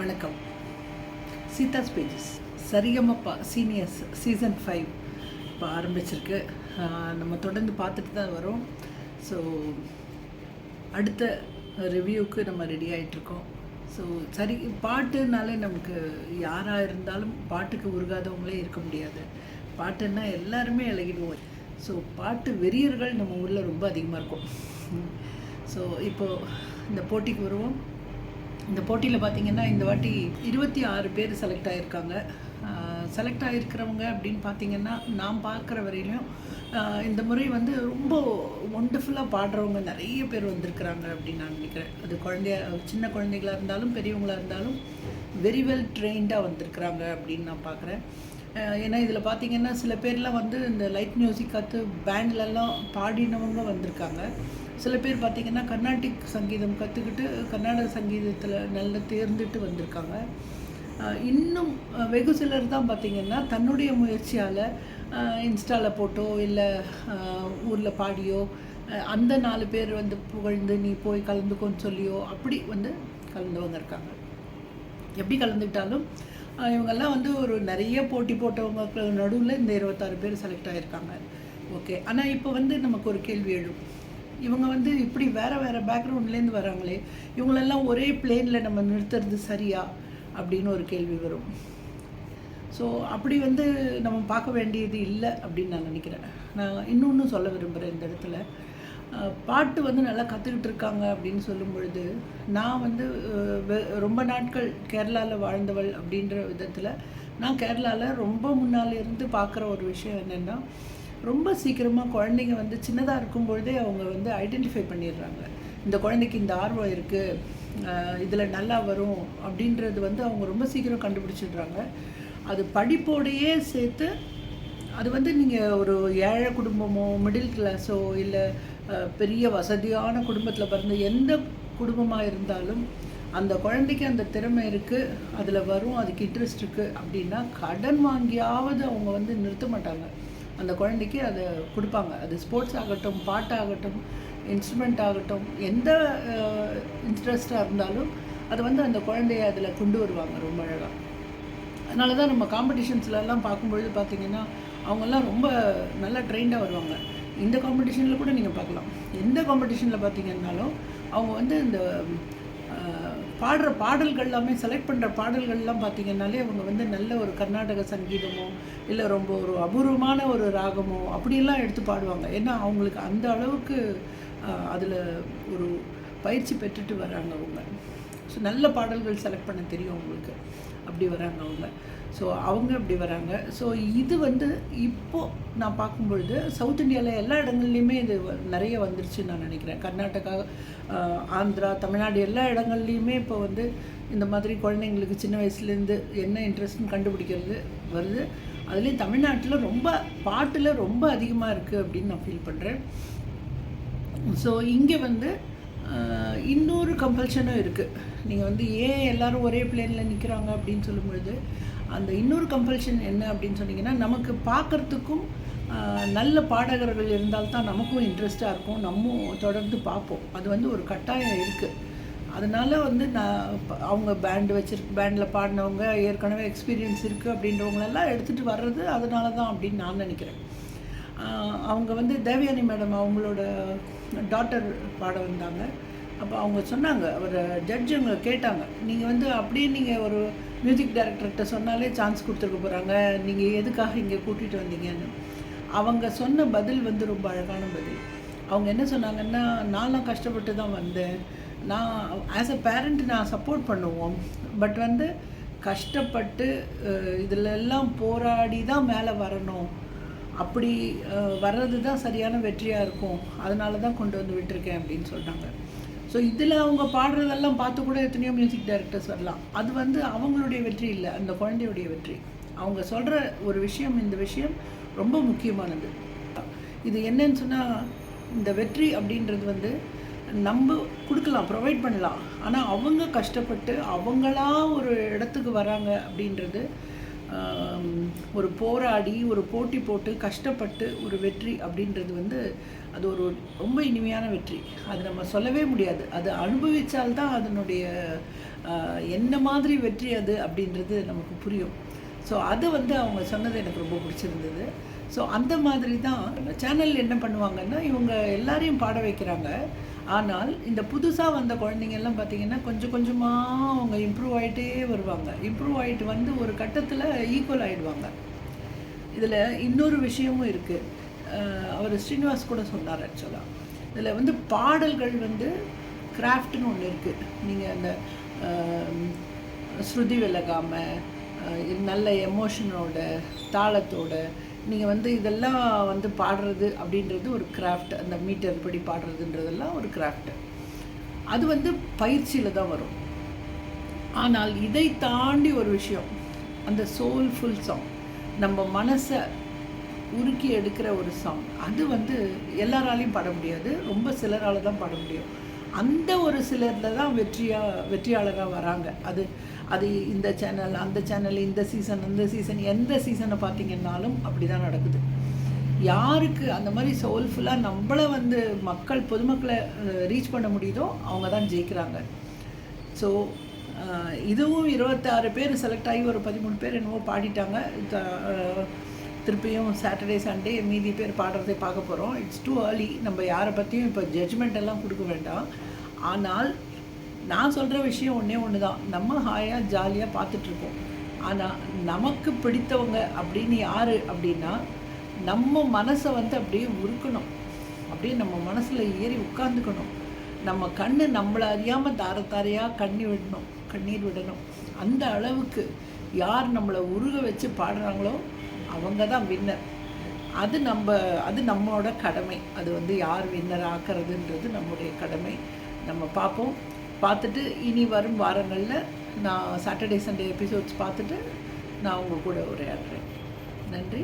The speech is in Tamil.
வணக்கம். Seetha's pages Saregamapa seniors season five இப்போ ஆரம்பிச்சிருக்கு. நம்ம தொடர்ந்து பார்த்துட்டு தான் வரோம். ஸோ அடுத்த ரிவ்யூக்கு நம்ம ரெடி ஆகிட்ருக்கோம் ஸோ சரி பாட்டுனாலே நமக்கு யாராக இருந்தாலும் பாட்டுக்கு உருகாதவங்களே இருக்க முடியாது. பாட்டுன்னா எல்லாருமே இழகிடுவோம் ஸோ பாட்டு வெறியர்கள் நம்ம ஊரில் ரொம்ப அதிகமாக இருக்கும். ஸோ இப்போது இந்த போட்டிக்கு வருவோம். இந்த போட்டியில் பார்த்தீங்கன்னா இந்த வாட்டி இருபத்தி ஆறு பேர் செலக்ட் ஆகியிருக்காங்க செலக்ட் ஆகிருக்கிறவங்க அப்படின்னு பார்த்தீங்கன்னா நான் பார்க்குற வரையிலும் இந்த முறை வந்து ரொம்ப ஒண்டர்ஃபுல்லாக பாடுறவங்க நிறைய பேர் வந்திருக்கிறாங்க அப்படின்னு நான் நினைக்கிறேன். அது குழந்தைய சின்ன குழந்தைகளாக இருந்தாலும் பெரியவங்களாக இருந்தாலும் வெரி வெல் ட்ரெயின்டாக வந்திருக்கிறாங்க அப்படின்னு நான் பார்க்குறேன் ஏன்னா இதில் பார்த்தீங்கன்னா சில பேர்லாம் வந்து இந்த லைட் மியூசிக் கற்று பேண்ட்லலாம் பாடினவங்க வந்திருக்காங்க. சில பேர் பார்த்திங்கன்னா கர்நாடிக் சங்கீதம் கற்றுக்கிட்டு கர்நாடக சங்கீதத்தில் நல்ல தேர்ந்துட்டு வந்திருக்காங்க. இன்னும் வெகு சிலர் தான் பார்த்திங்கன்னா தன்னுடைய முயற்சியால் இன்ஸ்டாவில் போட்டோ இல்லை ஊரில் பாடியோ அந்த நாலு பேர் வந்து புகழ்ந்து நீ போய் கலந்துக்கோன்னு சொல்லியோ அப்படி வந்து கலந்தவங்க இருக்காங்க எப்படி கலந்துக்கிட்டாலும் இவங்கெல்லாம் வந்து ஒரு நிறைய போட்டி போட்டவங்க நடுவில் இந்த இருபத்தாறு பேர் செலக்ட் ஆகியிருக்காங்க ஓகே ஆனால் இப்போ வந்து நமக்கு ஒரு கேள்வி எழும். இவங்க வந்து இப்படி வேறு வேறு பேக்ரவுண்ட்லேருந்து வராங்களே இவங்களெல்லாம் ஒரே பிளேனில் நம்ம நிறுத்துறது சரியா? அப்படின்னு ஒரு கேள்வி வரும். ஸோ அப்படி வந்து நம்ம பார்க்க வேண்டியது இல்லை அப்படின்னு நான் நினைக்கிறேன். நான் இன்னொன்று சொல்ல விரும்புகிறேன் இந்த இடத்துல. பாட்டு வந்து நல்லா கற்றுக்கிட்டு இருக்காங்க அப்படின்னு சொல்லும் பொழுது நான் வந்து ரொம்ப நாட்கள் கேரளாவில் வாழ்ந்தவள் அப்படின்ற விதத்தில் நான் கேரளாவில் ரொம்ப முன்னால் இருந்து பார்க்குற ஒரு விஷயம் என்னென்னா ரொம்ப சீக்கிரமாக குழந்தைங்க வந்து சின்னதாக இருக்கும் பொழுதே அவங்க வந்து ஐடென்டிஃபை பண்ணிடுறாங்க. இந்த குழந்தைக்கு இந்த ஆர்வம் இருக்குது இதில் நல்லா வரும் அப்படின்றது வந்து அவங்க ரொம்ப சீக்கிரம் கண்டுபிடிச்சிடுறாங்க. அது படிப்போடையே சேர்த்து அது வந்து நீங்கள் ஒரு ஏழை குடும்பமோ மிடில் கிளாஸோ இல்லை பெரிய வசதியான குடும்பத்தில் பிறந்த எந்த குடும்பமாக இருந்தாலும் அந்த குழந்தைக்கு அந்த திறமை இருக்குது அதில் வரும் அதுக்கு இன்ட்ரெஸ்ட் இருக்குது அப்படின்னா கடன் வாங்கியாவது அவங்க வந்து நிறுத்த மாட்டாங்க. அந்த குழந்தைக்கு அதை கொடுப்பாங்க. அது ஸ்போர்ட்ஸ் ஆகட்டும் பாட்டாகட்டும் இன்ஸ்ட்ருமெண்ட் ஆகட்டும் எந்த இன்ட்ரெஸ்டாக இருந்தாலும் அதை வந்து அந்த குழந்தைய அதில் கொண்டு வருவாங்க ரொம்ப அழகாக அதனால தான் நம்ம காம்படிஷன்ஸ்லலாம் பார்க்கும்பொழுது பார்த்தீங்கன்னா அவங்கெல்லாம் ரொம்ப நல்லா ட்ரெயின்டாக வருவாங்க. இந்த காம்படிஷனில் கூட நீங்கள் பார்க்கலாம். எந்த காம்படிஷனில் பார்த்தீங்கன்னாலும் அவங்க வந்து இந்த பாடுற பாடல்கள் எல்லாமே செலக்ட் பண்ணுற பாடல்கள்லாம் பார்த்தீங்கன்னாலே அவங்க வந்து நல்ல ஒரு கர்நாடக சங்கீதமோ இல்லை ரொம்ப ஒரு அபூர்வமான ஒரு ராகமோ அப்படிலாம் எடுத்து பாடுவாங்க. ஏன்னா அவங்களுக்கு அந்த அளவுக்கு அதில் ஒரு பயிற்சி பெற்றுட்டு வராங்க அவங்க. ஸோ நல்ல பாடல்கள் செலக்ட் பண்ண தெரியும் அவங்களுக்கு. அப்படி வராங்க அவங்க. ஸோ அவங்க அப்படி வராங்க. ஸோ இது வந்து இப்போது நான் பார்க்கும்பொழுது சவுத் இந்தியாவில் எல்லா இடங்கள்லையுமே இது வ- நிறைய வந்துருச்சுன்னு நான் நினைக்கிறேன். கர்நாடகா ஆந்திரா தமிழ்நாடு எல்லா இடங்கள்லையுமே இப்போ வந்து இந்த மாதிரி குழந்தைங்களுக்கு சின்ன வயசுலேருந்து என்ன இன்ட்ரெஸ்ட்னு கண்டுபிடிக்கிறது வருது. அதுலேயும் தமிழ்நாட்டில் ரொம்ப பாட்டில் ரொம்ப அதிகமாக இருக்குது அப்படின்னு நான் ஃபீல் பண்ணுறேன் ஸோ இங்கே வந்து இன்னொரு கம்பல்ஷனும் இருக்குது நீங்கள் வந்து ஏன் எல்லாரும் ஒரே பிளேனில் நிற்கிறாங்க அப்படின்னு சொல்லும் பொழுது அந்த இன்னொரு கம்பல்ஷன் என்ன அப்படின்னு சொன்னீங்கன்னா நமக்கு பார்க்குறதுக்கும் நல்ல பாடகர்கள் இருந்தால்தான் நமக்கும் இன்ட்ரெஸ்ட்டாக இருக்கும். நம்ம தொடர்ந்து பார்ப்போம். அது வந்து ஒரு கட்டாயம் இருக்குது அதனால் வந்து நான் அவங்க பேண்டு வச்சிருக்கு பேண்டில் பாடினவங்க ஏற்கனவே எக்ஸ்பீரியன்ஸ் இருக்குது அப்படின்றவங்களெல்லாம் எடுத்துகிட்டு வர்றது அதனால தான் அப்படின்னு நான் நினைக்கிறேன். அவங்க வந்து தேவயானி மேடம் அவங்களோட டாட்டர் பாட வந்தாங்க. அப்போ அவங்க சொன்னாங்க ஒரு ஜட்ஜ் கேட்டாங்க. நீங்கள் வந்து அப்படியே நீங்கள் ஒரு மியூசிக் டைரக்டர்கிட்ட சொன்னாலே சான்ஸ் கொடுத்துருக்க போகிறாங்க நீங்கள் எதுக்காக இங்கே கூட்டிகிட்டு வந்தீங்கன்னு. அவங்க சொன்ன பதில் வந்து ரொம்ப அழகான பதில். அவங்க என்ன சொன்னாங்கன்னா நான்லாம் கஷ்டப்பட்டு தான் வந்தேன். நான் ஆஸ் அ பேரண்ட் நான் சப்போர்ட் பண்ணுவோம். பட் வந்து கஷ்டப்பட்டு இதில் எல்லாம் போராடி தான் மேலே வரணும். அப்படி வர்றது தான் சரியான வெற்றியாக இருக்கும். அதனால தான் கொண்டு வந்து விட்டுருக்கேன் அப்படின்னு சொல்கிறாங்க ஸோ இதில் அவங்க பாடுறதெல்லாம் பார்த்து கூட எத்தனையோ மியூசிக் டைரக்டர்ஸ் வரலாம். அது வந்து அவங்களுடைய வெற்றி இல்லை அந்த குழந்தையுடைய வெற்றி. அவங்க சொல்கிற ஒரு விஷயம் இந்த விஷயம் ரொம்ப முக்கியமானது. இது என்னன்னு சொன்னால் இந்த வெற்றி அப்படின்றது வந்து நம்ம கொடுக்கலாம் ப்ரொவைட் பண்ணலாம். ஆனால் அவங்க கஷ்டப்பட்டு அவங்களா ஒரு இடத்துக்கு வராங்க அப்படின்றது ஒரு போராடி ஒரு போட்டி போட்டு கஷ்டப்பட்டு ஒரு வெற்றி அப்படின்றது வந்து அது ஒரு ரொம்ப இனிமையான வெற்றி. அது நம்ம சொல்லவே முடியாது. அது அனுபவித்தால்தான் அதனுடைய என்ன மாதிரி வெற்றி அது அப்படின்றது நமக்கு புரியும். ஸோ அது வந்து அவங்க சொன்னது எனக்கு ரொம்ப பிடிச்சிருந்தது. ஸோ அந்த மாதிரி தான் சேனல் என்ன பண்ணுவாங்கன்னா இவங்க எல்லாரையும் பாட வைக்கிறாங்க. ஆனால் இந்த புதுசாக வந்த குழந்தைங்க எல்லாம் பார்த்தீங்கன்னா கொஞ்சம் கொஞ்சமாக அவங்க இம்ப்ரூவ் ஆகிட்டே வருவாங்க. இம்ப்ரூவ் ஆகிட்டு வந்து ஒரு கட்டத்தில் ஈக்குவல் ஆகிடுவாங்க இதில் இன்னொரு விஷயமும் இருக்குது அவர் ஸ்ரீனிவாஸ் கூட சொன்னார் ஆக்சுவலாக இதில் வந்து பாடல்கள் வந்து கிராஃப்ட்னு ஒன்று இருக்குது நீங்கள் அந்த ஸ்ருதி விலகாமல் நல்ல எமோஷனோட தாளத்தோட நீங்கள் வந்து இதெல்லாம் வந்து பாடுறது அப்படின்றது ஒரு கிராஃப்ட் அந்த மீட்டர் படி பாடுறதுன்றதெல்லாம் ஒரு கிராஃப்ட் அது வந்து பயிற்சியில் தான் வரும். ஆனால் இதை தாண்டி ஒரு விஷயம் அந்த சோல்ஃபுல் சாங் நம்ம மனசை உருக்கி எடுக்கிற ஒரு சாங் அது வந்து எல்லாராலையும் பாட முடியாது. ரொம்ப சிலரால் தான் பாட முடியும். அந்த ஒரு சிலரில் தான் வெற்றியாக வெற்றியாளராக வராங்க. அது அது இந்த சேனல் அந்த சேனல் இந்த சீசன் அந்த சீசன் எந்த சீசனை பார்த்தீங்கன்னாலும் அப்படி தான் நடக்குது. யாருக்கு அந்த மாதிரி சோல்ஃபுல்லாக நம்மளை வந்து மக்கள் பொதுமக்களை ரீச் பண்ண முடியுதோ அவங்க தான் ஜெயிக்கிறாங்க ஸோ இதுவும் இருபத்தாறு பேர் செலக்ட் ஆகி ஒரு பதிமூணு பேர் என்னவோ பாடிட்டாங்க. திருப்பியும் சாட்டர்டே சண்டே மீதி பேர் பாடுறதை பார்க்க போகிறோம் இட்ஸ் டூ ஏர்லி நம்ம யாரை பற்றியும் இப்போ ஜட்ஜ்மெண்ட் எல்லாம் கொடுக்க வேண்டாம். ஆனால் நான் சொல்கிற விஷயம் ஒன்றே ஒன்று தான் நம்ம ஹாயாக ஜாலியாக பார்த்துட்ருக்கோம் ஆனால் நமக்கு பிடித்தவங்க அப்படின்னு யார் அப்படின்னா நம்ம மனசை வந்து அப்படியே உருக்கணும். அப்படியே நம்ம மனசில் ஏறி உட்காந்துக்கணும் நம்ம கண்ணு நம்மளை அறியாமல் தார தாரையாக கண்ணி விடணும் கண்ணீர் விடணும். அந்த அளவுக்கு யார் நம்மளை உருக வச்சு பாடுறாங்களோ அவங்க தான் வின்னர் அது நம்ம அது நம்மளோட கடமை. அது வந்து யார் வின்னர் ஆக்கிறதுன்றது நம்முடைய கடமை. நம்ம பார்ப்போம். பார்த்துட்டு இனி வரும் வாரங்களில் நான் சாட்டர்டே சண்டே எபிசோட்ஸ் பார்த்துட்டு நான் உங்கள் கூட உரையாடுறேன். நன்றி.